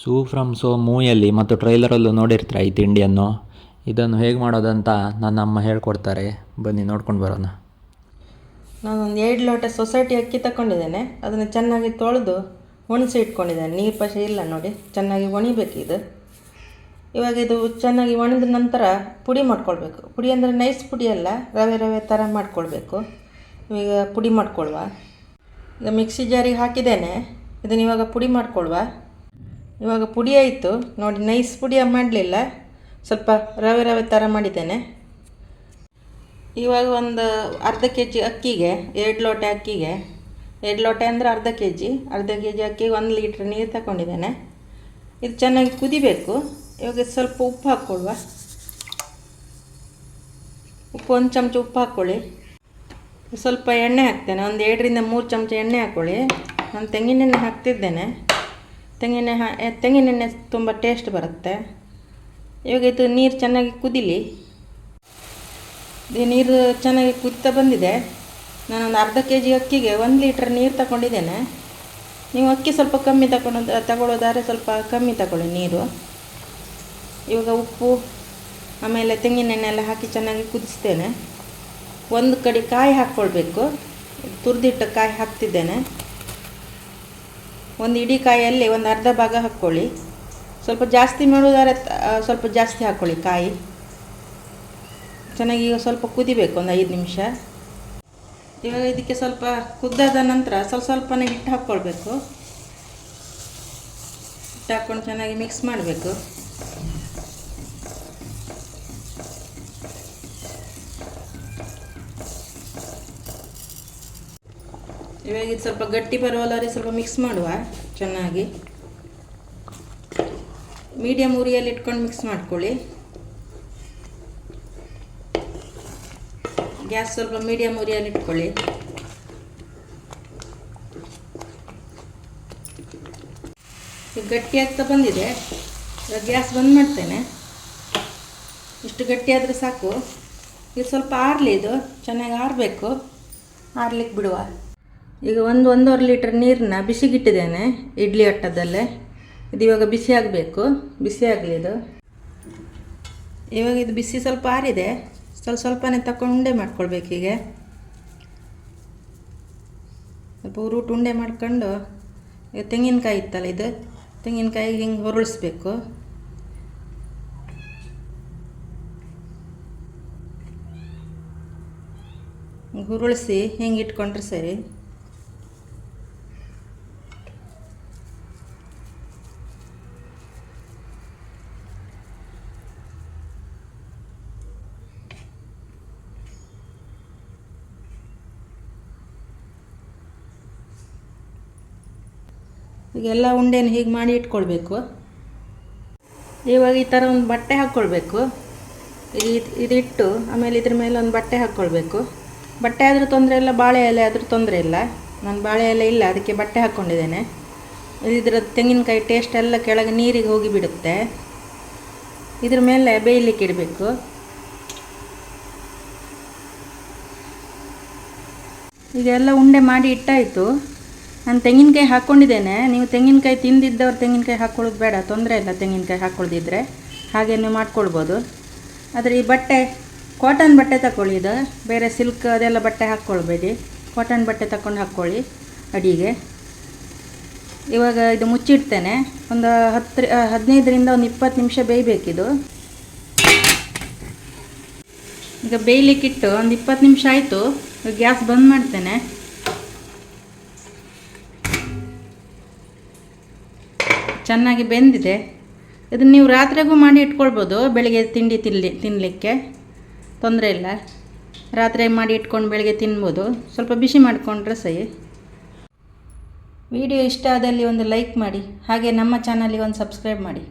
Suu from so ಮೂವಿಯಲ್ಲಿ ಮತ್ತು ಟ್ರೈಲರಲ್ಲೂ ನೋಡಿರ್ತೀರ ಈ ತಿಂಡಿಯನ್ನು? ಇದನ್ನು ಹೇಗೆ ಮಾಡೋದಂತ ನನ್ನ ಅಮ್ಮ ಹೇಳ್ಕೊಡ್ತಾರೆ. ಬನ್ನಿ ನೋಡ್ಕೊಂಡು ಬರೋಣ. ನಾನೊಂದು ಎರಡು ಲೋಟ ಸೊಸೈಟಿ ಅಕ್ಕಿ ತಗೊಂಡಿದ್ದೇನೆ ಅದನ್ನು ಚೆನ್ನಾಗಿ ತೊಳೆದು ಒಣಸಿ ಇಟ್ಕೊಂಡಿದ್ದೇನೆ. ನೀರು ಪಶ ಇಲ್ಲ ನೋಡಿ, ಚೆನ್ನಾಗಿ ಒಣಿಬೇಕು ಇದು. ಇವಾಗ ಇದು ಚೆನ್ನಾಗಿ ಒಣದ ನಂತರ ಪುಡಿ ಮಾಡ್ಕೊಳ್ಬೇಕು. ಪುಡಿ ಅಂದರೆ ನೈಸ್ ಪುಡಿ ಅಲ್ಲ, ರವೆ ರವೆ ಥರ ಮಾಡ್ಕೊಳ್ಬೇಕು. ಈಗ ಪುಡಿ ಮಾಡ್ಕೊಳ್ವ. ಈಗ ಮಿಕ್ಸಿ ಜಾರಿಗೆ ಹಾಕಿದ್ದೇನೆ. ಇದನ್ನು ಇವಾಗ ಪುಡಿ ಮಾಡ್ಕೊಳ್ವ. ಇವಾಗ ಪುಡಿ ಆಯಿತು ನೋಡಿ, ನೈಸ್ ಪುಡಿ ಮಾಡಲಿಲ್ಲ. ಸ್ವಲ್ಪ ರವೆ ರವೆ ಥರ ಮಾಡಿದ್ದೇನೆ. ಇವಾಗ ಒಂದು ಅರ್ಧ ಕೆ ಜಿ ಅಕ್ಕಿಗೆ, ಎರಡು ಲೋಟ ಅಕ್ಕಿಗೆ, ಎರಡು ಲೋಟೆ ಅಂದರೆ ಅರ್ಧ ಕೆ ಜಿ ಅರ್ಧ ಕೆ ಜಿ ಅಕ್ಕಿಗೆ ಒಂದು ಲೀಟ್ರ್ ನೀರು ತಗೊಂಡಿದ್ದೇನೆ ಇದು ಚೆನ್ನಾಗಿ ಕುದಿಬೇಕು. ಇವಾಗ ಸ್ವಲ್ಪ ಉಪ್ಪು ಹಾಕ್ಕೊಳ್ವ ಉಪ್ಪು ಒಂದು ಚಮಚ ಉಪ್ಪು ಹಾಕ್ಕೊಳ್ಳಿ. ಸ್ವಲ್ಪ ಎಣ್ಣೆ ಹಾಕ್ತೇನೆ. ಒಂದು ಎರಡರಿಂದ ಮೂರು ಚಮಚ ಎಣ್ಣೆ ಹಾಕ್ಕೊಳ್ಳಿ. ನಾನು ತೆಂಗಿನೆಣ್ಣೆ ಹಾಕ್ತಿದ್ದೇನೆ. ಎ- ತೆಂಗಿನೆಣ್ಣೆ ತುಂಬ ಟೇಸ್ಟ್ ಬರುತ್ತೆ. ಇವಾಗ ಇದು ನೀರು ಚೆನ್ನಾಗಿ ಕುದಿಲಿ. ಇದು ನೀರು ಚೆನ್ನಾಗಿ ಕುದಿತಾ ಬಂದಿದೆ. ನಾನೊಂದು ಅರ್ಧ ಕೆ ಜಿ ಅಕ್ಕಿಗೆ ಒಂದು ಲೀಟ್ರ್ ನೀರು ತಗೊಂಡಿದ್ದೇನೆ. ನೀವು ಅಕ್ಕಿ ಸ್ವಲ್ಪ ಕಮ್ಮಿ ತಗೊಳೋದು ತಗೊಳ್ಳೋದಾದ್ರೆ ಸ್ವಲ್ಪ ಕಮ್ಮಿ ತಗೊಳ್ಳಿ ನೀರು. ಇವಾಗ ಉಪ್ಪು, ಆಮೇಲೆ ತೆಂಗಿನೆಣ್ಣೆ ಎಲ್ಲ ಹಾಕಿ ಚೆನ್ನಾಗಿ ಕುದಿಸ್ತೇನೆ. ಒಂದು ಕಡೆ ಕಾಯಿ ಹಾಕ್ಕೊಳ್ಬೇಕು. ತುರಿದಿಟ್ಟ ಕಾಯಿ ಹಾಕ್ತಿದ್ದೇನೆ. ಒಂದು ಇಡೀ ಕಾಯಲ್ಲಿ ಒಂದು ಅರ್ಧ ಭಾಗ ಹಾಕ್ಕೊಳ್ಳಿ. ಸ್ವಲ್ಪ ಜಾಸ್ತಿ ಮಾಡೋದಾದ್ರೆ ಸ್ವಲ್ಪ ಜಾಸ್ತಿ ಹಾಕ್ಕೊಳ್ಳಿ ಕಾಯಿ. ಚೆನ್ನಾಗಿ ಈಗ ಸ್ವಲ್ಪ ಕುದಿಬೇಕು, ಒಂದು ಐದು ನಿಮಿಷ. ಇವಾಗ ಇದಕ್ಕೆ ಸ್ವಲ್ಪ ಕುದ್ದಾದ ನಂತರ ಸ್ವಲ್ಪ ಸ್ವಲ್ಪನೇ ಹಿಟ್ಟು ಹಾಕ್ಕೊಳ್ಬೇಕು. ಹಿಟ್ಟು ಹಾಕ್ಕೊಂಡು ಚೆನ್ನಾಗಿ ಮಿಕ್ಸ್ ಮಾಡಬೇಕು. ಇವಾಗ ಇದು ಸ್ವಲ್ಪ ಗಟ್ಟಿ ಬರುವಲ್ಲರಿ ಸ್ವಲ್ಪ ಮಿಕ್ಸ್ ಮಾಡುವ, ಚೆನ್ನಾಗಿ. ಮೀಡಿಯಮ್ ಉರಿಯಲ್ಲಿ ಇಟ್ಕೊಂಡು ಮಿಕ್ಸ್ ಮಾಡ್ಕೊಳ್ಳಿ. ಗ್ಯಾಸ್ ಸ್ವಲ್ಪ ಮೀಡಿಯಮ್ ಉರಿಯಲ್ಲಿ ಇಟ್ಕೊಳ್ಳಿ. ಗಟ್ಟಿ ಆಗ್ತಾ ಬಂದಿದೆ. ಇವಾಗ ಗ್ಯಾಸ್ ಬಂದ್ ಮಾಡ್ತೇನೆ. ಇಷ್ಟು ಗಟ್ಟಿ ಆದರೆ ಸಾಕು. ಇದು ಸ್ವಲ್ಪ ಆರಲಿ ಇದು. ಚೆನ್ನಾಗಿ ಆರಬೇಕು. ಆರ್ಲಿಕ್ಕೆ ಬಿಡುವ. ಈಗ ಒಂದು ಒಂದೂವರೆ ಲೀಟ್ರ್ ನೀರನ್ನ ಬಿಸಿಗಿಟ್ಟಿದ್ದೇನೆ, ಇಡ್ಲಿ ಅಟ್ಟದಲ್ಲೇ ಇದು ಇವಾಗ ಬಿಸಿ ಆಗಬೇಕು, ಬಿಸಿ ಆಗಲಿ ಇದು. ಇವಾಗ ಇದು ಬಿಸಿ ಸ್ವಲ್ಪ ಆರಿದೆ, ಸ್ವಲ್ಪ ಸ್ವಲ್ಪನೇ ತಕೊಂಡು ಉಂಡೆ ಮಾಡ್ಕೊಳ್ಬೇಕೀಗ ಸ್ವಲ್ಪ ರೂಟ್ ಉಂಡೆ ಮಾಡ್ಕೊಂಡು, ಈಗ ತೆಂಗಿನಕಾಯಿ ಇತ್ತಲ್ಲ ಇದು ತೆಂಗಿನಕಾಯಿ ಹಿಂಗೆ ಹೊರಳಿಸ್ಬೇಕು. ಹುರುಳಿಸಿ ಹಿಂಗೆ ಇಟ್ಕೊಂಡ್ರೆ ಸರಿ. ಎಲ್ಲ ಉಂಡೆನ ಹೀಗೆ ಮಾಡಿ ಇಟ್ಕೊಳ್ಬೇಕು. ಇವಾಗ ಈ ಥರ ಒಂದು ಬಟ್ಟೆ ಹಾಕ್ಕೊಳ್ಬೇಕು ಇದು ಇದಿಟ್ಟು ಆಮೇಲೆ ಇದ್ರ ಮೇಲೆ ಒಂದು ಬಟ್ಟೆ ಹಾಕ್ಕೊಳ್ಬೇಕು ಬಟ್ಟೆ ಆದರೂ ತೊಂದರೆ ಇಲ್ಲ, ಬಾಳೆ ಎಲೆ ಆದರೂ ತೊಂದರೆ ಇಲ್ಲ. ನಾನು ಬಾಳೆ ಎಲೆ ಇಲ್ಲ, ಅದಕ್ಕೆ ಬಟ್ಟೆ ಹಾಕ್ಕೊಂಡಿದ್ದೇನೆ ಇದರ ತೆಂಗಿನಕಾಯಿ ಟೇಸ್ಟ್ ಎಲ್ಲ ಕೆಳಗೆ ನೀರಿಗೆ ಹೋಗಿ ಬಿಡುತ್ತೆ. ಇದ್ರ ಮೇಲೆ ಬೇಯಲಿಕ್ಕೆ ಇಡಬೇಕು. ಈಗ ಉಂಡೆ ಮಾಡಿ ಇಟ್ಟಾಯಿತು. ನಾನು ತೆಂಗಿನಕಾಯಿ ಹಾಕ್ಕೊಂಡಿದ್ದೇನೆ ನೀವು ತೆಂಗಿನಕಾಯಿ ತಿಂದಿದ್ದವ್ರು ತೆಂಗಿನಕಾಯಿ ಹಾಕ್ಕೊಳ್ಳೋದು ಬೇಡ. ತೊಂದರೆ ಇಲ್ಲ ತೆಂಗಿನಕಾಯಿ ಹಾಕ್ಕೊಳ್ದಿದ್ರೆ ಹಾಗೆ ನೀವು ಮಾಡ್ಕೊಳ್ಬೋದು. ಆದರೆ ಈ ಬಟ್ಟೆ ಕಾಟನ್ ಬಟ್ಟೆ ತಗೊಳ್ಳಿ ಇದು. ಬೇರೆ ಸಿಲ್ಕ್ ಅದೆಲ್ಲ ಬಟ್ಟೆ ಹಾಕ್ಕೊಳ್ಬೇಡಿ. ಕಾಟನ್ ಬಟ್ಟೆ ತಗೊಂಡು ಹಾಕ್ಕೊಳ್ಳಿ ಅಡಿಗೆ. ಇವಾಗ ಇದು ಮುಚ್ಚಿಡ್ತೇನೆ. ಒಂದು ಹತ್ತು ಹದಿನೈದರಿಂದ ಒಂದು ಇಪ್ಪತ್ತು ನಿಮಿಷ ಬೇಯಬೇಕಿದು. ಈಗ ಬೇಯಲಿಕ್ಕಿಟ್ಟು ಒಂದು ಇಪ್ಪತ್ತು ನಿಮಿಷ ಆಯಿತು. ಗ್ಯಾಸ್ ಬಂದ್ ಮಾಡ್ತೇನೆ. ಚೆನ್ನಾಗಿ ಬೆಂದಿದೆ. ಇದನ್ನು ನೀವು ರಾತ್ರಿಗೂ ಮಾಡಿ ಇಟ್ಕೊಳ್ಬೋದು, ಬೆಳಿಗ್ಗೆ ತಿಂಡಿ ತಿನ್ಲಿ ತಿನ್ನಲಿಕ್ಕೆ ತೊಂದರೆ ಇಲ್ಲ. ರಾತ್ರಿ ಮಾಡಿ ಇಟ್ಕೊಂಡು ಬೆಳಿಗ್ಗೆ ತಿನ್ಬೋದು. ಸ್ವಲ್ಪ ಬಿಸಿ ಮಾಡಿಕೊಂಡ್ರೆ ಸಹಿ. ವಿಡಿಯೋ ಇಷ್ಟ ಆದಲ್ಲಿ ಒಂದು ಲೈಕ್ ಮಾಡಿ, ಹಾಗೆ ನಮ್ಮ ಚಾನಲಿಗೆ ಒಂದು ಸಬ್ಸ್ಕ್ರೈಬ್ ಮಾಡಿ.